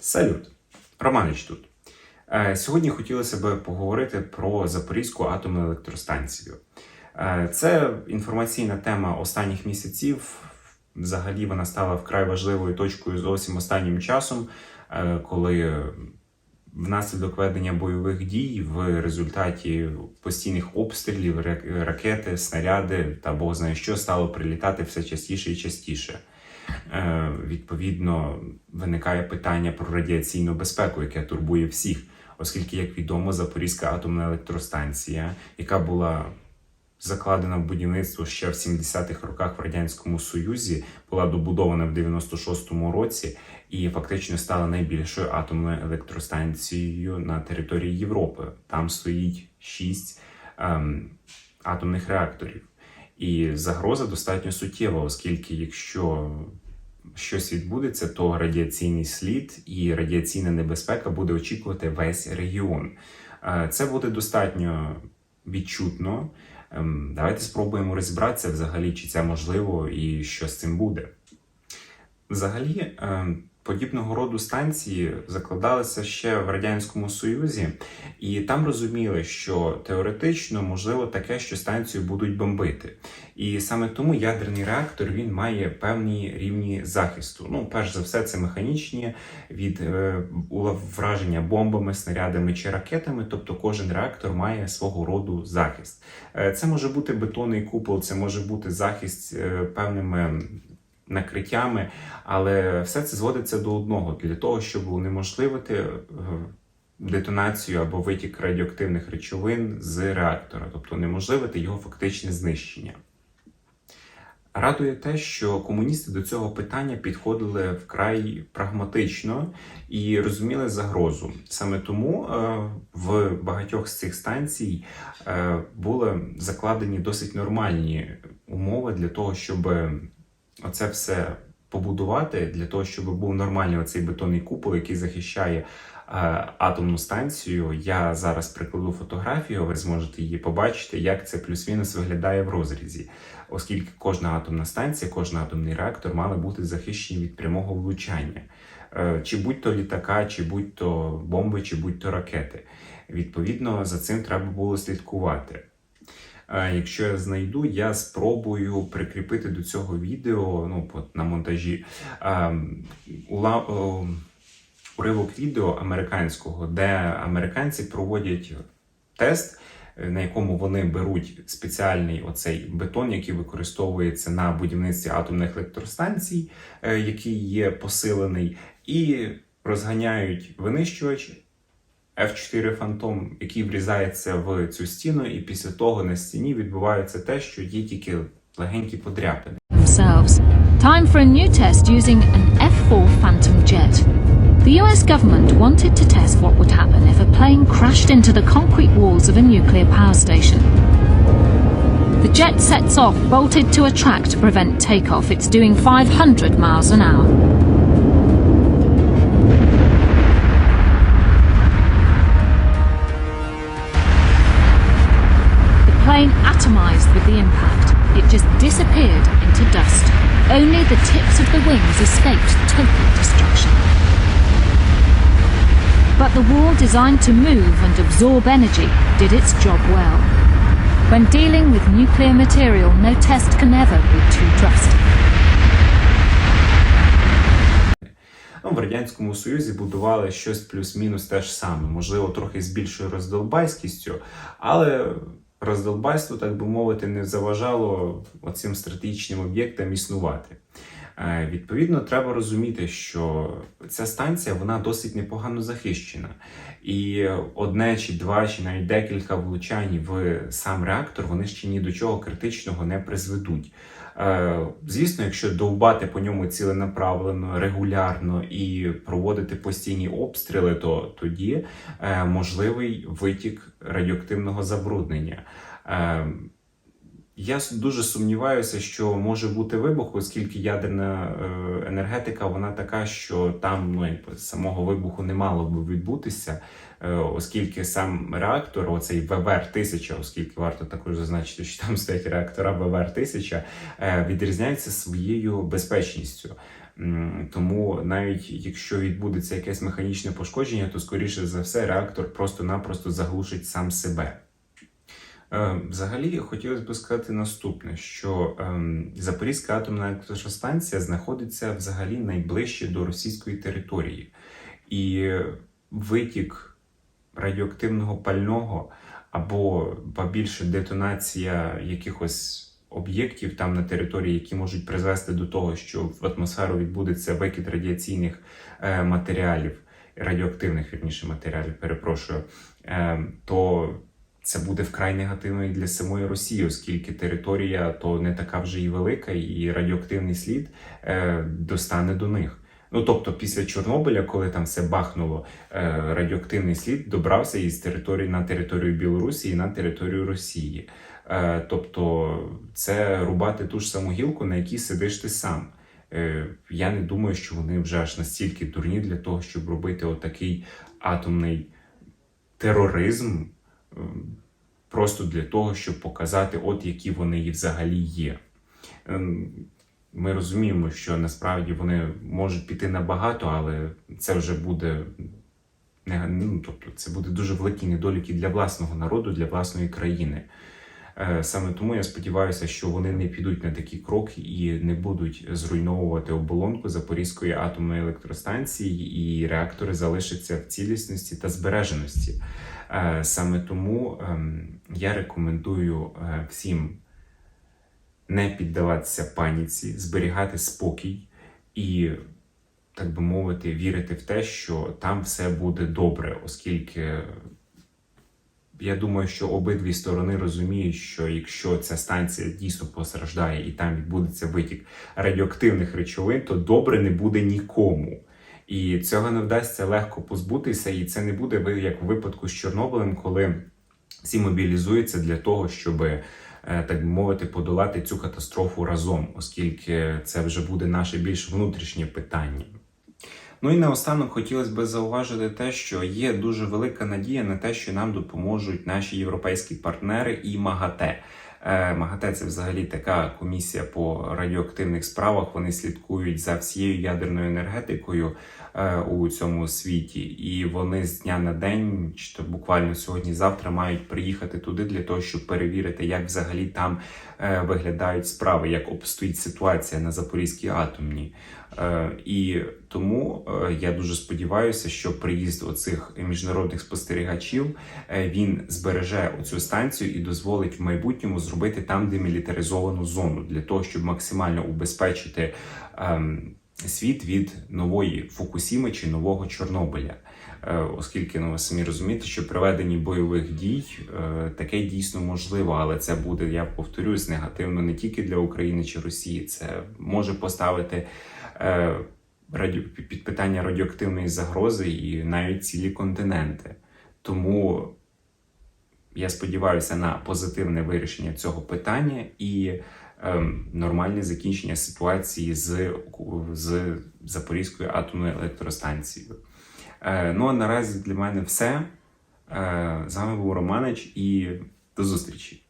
Салют! Романич тут. Е, Сьогодні хотілося б поговорити про Запорізьку атомну електростанцію. Е, Це інформаційна тема останніх місяців. Взагалі вона стала вкрай важливою точкою зовсім останнім часом, е, коли внаслідок ведення бойових дій в результаті постійних обстрілів ракети, снаряди та Бог знає що стало прилітати все частіше і частіше. Е, Відповідно, виникає питання про радіаційну безпеку, яке турбує всіх, оскільки, як відомо, Запорізька атомна електростанція, яка була закладена в будівництво ще в 70-х роках в Радянському Союзі, була добудована в 96-му році і фактично стала найбільшою атомною електростанцією на території Європи. Там стоїть шість ем, атомних реакторів. І загроза достатньо суттєва, оскільки якщо щось відбудеться, то радіаційний слід і радіаційна небезпека буде очікувати весь регіон. Е, Це буде достатньо відчутно. Ем, Давайте спробуємо розібратися взагалі, чи це можливо і що з цим буде. Взагалі, ем, подібного роду станції закладалися ще в Радянському Союзі, і там розуміли, що теоретично можливо таке, що станцію будуть бомбити. І саме тому ядерний реактор він має певні рівні захисту. Ну, перш за все, це механічні від е, враження бомбами, снарядами чи ракетами. Тобто кожен реактор має свого роду захист. Е, Це може бути бетонний купол, це може бути захист е, певними накриттями, але все це зводиться до одного для того, щоб унеможливити е, детонацію або витік радіоактивних речовин з реактора, тобто унеможливити його фактичне знищення. Радує те, що комуністи до цього питання підходили вкрай прагматично і розуміли загрозу. Саме тому е, в багатьох з цих станцій е, були закладені досить нормальні умови для того, щоб оце все побудувати, для того, щоб був нормальний оцей бетонний купол, який захищає е, атомну станцію. Я зараз прикладу фотографію, ви зможете її побачити, як це плюс-мінус виглядає в розрізі, оскільки кожна атомна станція, кожен атомний реактор мали бути захищені від прямого влучання. Е, Чи будь-то літака, чи будь-то бомби, чи будь-то ракети. Відповідно, за цим треба було слідкувати. Е, Якщо я знайду, я спробую прикріпити до цього відео ну, от на монтажі ем, уривок відео американського, де американці проводять тест, е, на якому вони беруть спеціальний оцей бетон, який використовується на будівництві атомних електростанцій, е, який є посилений, і розганяють винищувач F4 Phantom, який врізається в цю стіну, і після того на стіні відбувається те, що є тільки легенькі подряпини. Time for a new test using an F4 Phantom jet. The US government wanted to test what would happen if a plane crashed into the concrete walls of a nuclear power station. The jet sets off, bolted to a track to prevent takeoff. It's doing 500 miles an hour. But the wall designed to move and absorb energy did its job well. When dealing with nuclear material, no test can ever be too drastic. Ну, в Радянському Союзі будували щось плюс-мінус те ж саме, можливо, трохи з більшою роздолбайськістю, але роздолбайство, так би мовити, не заважало оцим стратегічним об'єктам існувати. Е, Відповідно, треба розуміти, що ця станція вона досить непогано захищена. І одне чи два, чи навіть декілька влучань в сам реактор вони ще ні до чого критичного не призведуть. Е, Звісно, якщо довбати по ньому ціленаправлено, регулярно і проводити постійні обстріли, то тоді е, можливий витік радіоактивного забруднення. Я дуже сумніваюся, що може бути вибух, оскільки ядерна е, енергетика вона така, що там ну, самого вибуху не мало би відбутися, е, оскільки сам реактор, оцей ВВР-1000, оскільки варто також зазначити, що там стоять реактора ВВР-1000, е, відрізняється своєю безпечністю. Тому навіть якщо відбудеться якесь механічне пошкодження, то скоріше за все реактор просто-напросто заглушить сам себе. Е, Взагалі хотілося б сказати наступне: що ем, Запорізька атомна електростанція знаходиться взагалі найближче до російської території, і витік радіоактивного пального або більше детонація якихось об'єктів там на території, які можуть призвести до того, що в атмосферу відбудеться викид радіаційних е, матеріалів, радіоактивних вірніше матеріалів, перепрошую, е, то це буде вкрай негативно і для самої Росії, оскільки територія то не така вже і велика, і радіоактивний слід е, достане до них. Ну тобто, після Чорнобиля, коли там все бахнуло, е, радіоактивний слід добрався із території на територію Білорусі і на територію Росії. Е, тобто, це рубати ту ж саму гілку, на якій сидиш ти сам. Е, я не думаю, що вони вже аж настільки дурні для того, щоб робити отакий атомний тероризм, просто для того, щоб показати, от які вони і взагалі є. Ем, Ми розуміємо, що насправді вони можуть піти набагато, але це вже буде ну, тобто це буде дуже великі недоліки для власного народу, для власної країни. Е, Саме тому я сподіваюся, що вони не підуть на такі кроки і не будуть зруйновувати оболонку Запорізької атомної електростанції, і реактори залишаться в цілісності та збереженості. Е, Саме тому ем, я рекомендую е, всім не піддаватися паніці, зберігати спокій і, так би мовити, вірити в те, що там все буде добре, оскільки я думаю, що обидві сторони розуміють, що якщо ця станція дійсно постраждає і там відбудеться витік радіоактивних речовин, то добре не буде нікому. І цього не вдасться легко позбутися, і це не буде як в випадку з Чорнобилем, коли всі мобілізуються для того, щоб, е, так би мовити, подолати цю катастрофу разом, оскільки це вже буде наше більш внутрішнє питання. Ну і наостанок хотілося б зауважити те, що є дуже велика надія на те, що нам допоможуть наші європейські партнери і МАГАТЕ. Е, МАГАТЕ це взагалі така комісія по радіоактивних справах. Вони слідкують за всією ядерною енергетикою е, у цьому світі, і вони з дня на день, чи то буквально сьогодні-завтра, мають приїхати туди для того, щоб перевірити, як взагалі там е, виглядають справи, як обстоїть ситуація на Запорізькій атомній. Е, І тому е, я дуже сподіваюся, що приїзд оцих міжнародних спостерігачів е, він збереже оцю станцію і дозволить в майбутньому зробити там демілітаризовану зону для того, щоб максимально убезпечити ем, світ від нової Фукусіми чи нового Чорнобиля. Оскільки ну ви самі розумієте, що при веденні бойових дій таке дійсно можливо, але це буде, я повторюсь, негативно не тільки для України чи Росії. Це може поставити е, під питання радіоактивної загрози і навіть цілі континенти. Тому я сподіваюся на позитивне вирішення цього питання і ем, нормальне закінчення ситуації з, з Запорізькою атомною електростанцією. Е, ну а наразі для мене все. Е, з вами був Романич і до зустрічі.